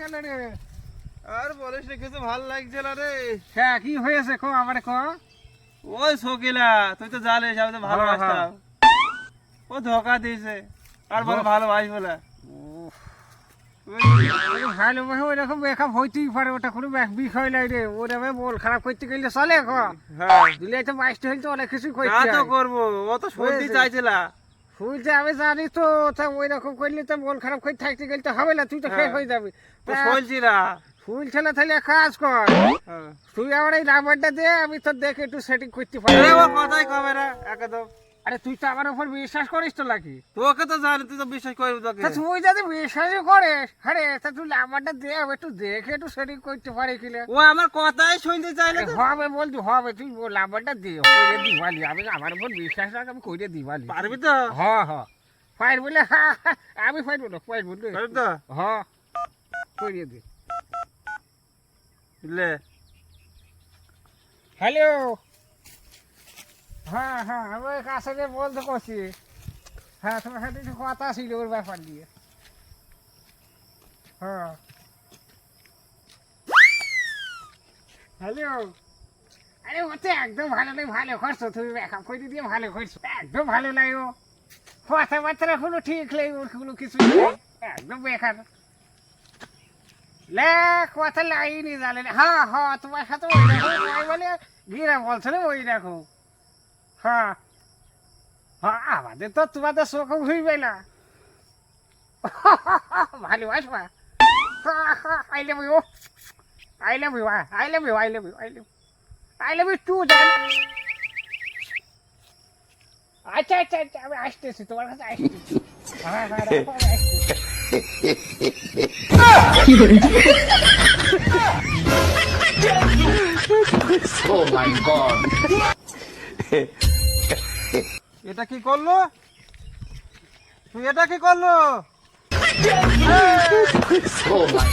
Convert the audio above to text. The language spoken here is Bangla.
কেন রে? আর বলিস না কিছু ভালো রে। হ্যাঁ কি হয়েছে কো আমারে কো? ওই তুই তো জানিস আমি তো ভালোবাসতাম। ও ধোকা দিয়েছে আর বলে ভালোবাসবো না। ভালোবাসে ওইরকম বেকআপ হইতেই পারে ওটা কোনো বিষয় নাই রে। ওরকম বল খারাপ করতে গেলে চলে কো। হ্যাঁ। দিলে তো বাইশটা হইলে তো অনেক কিছু তা করতে তো করব ও তো শুনতে হয়েছে। চাইছিল যে আমি জানি তো তা ওই রকম করলে তো মন খারাপ করে থাকতে গেলে তো হবে না তুই তো শেষ হ্যাঁ। হয়ে যাবি। বলছি না। ফুল ছেলে তাহলে কাজ কর। হ্যাঁ। তুই আমার এই নাম্বারটা দে আমি তো দেখে একটু সেটিং করতে পারি। কথাই কবে না একদম। আরে তুই তো আমার উপর বিশ্বাস করিস তো নাকি? তোকে তো জানি তুই তো বিশ্বাস করবি তোকে। তুই যদি বিশ্বাসই করিস আরে তা তুই নাম্বারটা দে একটু দেখে একটু সেটিং করতে পারি কিনা ও আমার কথাই শুনতে চাই না হবে বলছি হবে তুই বল দে করে দিবালি আমি আমার উপর বিশ্বাস রাখ আমি করে দিবালি পারবি তো? হ হ। ফাইন বলে আমি ফাইন বলো ফাইন বললে পারবি তো? হ। করিয়ে দে। বুঝলে হ্যালো। হ্যাঁ হ্যাঁ আমি কাছে বলতে করছি। হ্যাঁ তোমার সাথে একটু কথা ছিল ওর ব্যাপার দিয়ে হ্যাঁ। হ্যালো আরে, ও তো একদম ভালো নেই ভালো করছ, তুমি ব্যাকআপ করে দিয়ে ভালো করছ। একদম ভালো নাই ও। কথাবার্তা কোনো ঠিক নেই, ওর কোনো কিছু একদম বেকার। লে, কথা লাইনি জানে হ্যাঁ হ্যাঁ তোমার সাথে বলে গিরা বলছিল, ওই রকম। হ্যাঁ। হ্যাঁ আমাদের তো তোমাদের চোখ ঘুরবে না। ভালোবাসবা I love you I love you I love you I love you I love I love you too জান? আচ্ছা আচ্ছা আচ্ছা আমি আসতেছি তোমার কাছে আসতেছি। হ্যাঁ হ্যাঁ রাখো, আমি আসতেছি। এটা কি করল তুই এটা কি করল Oh my.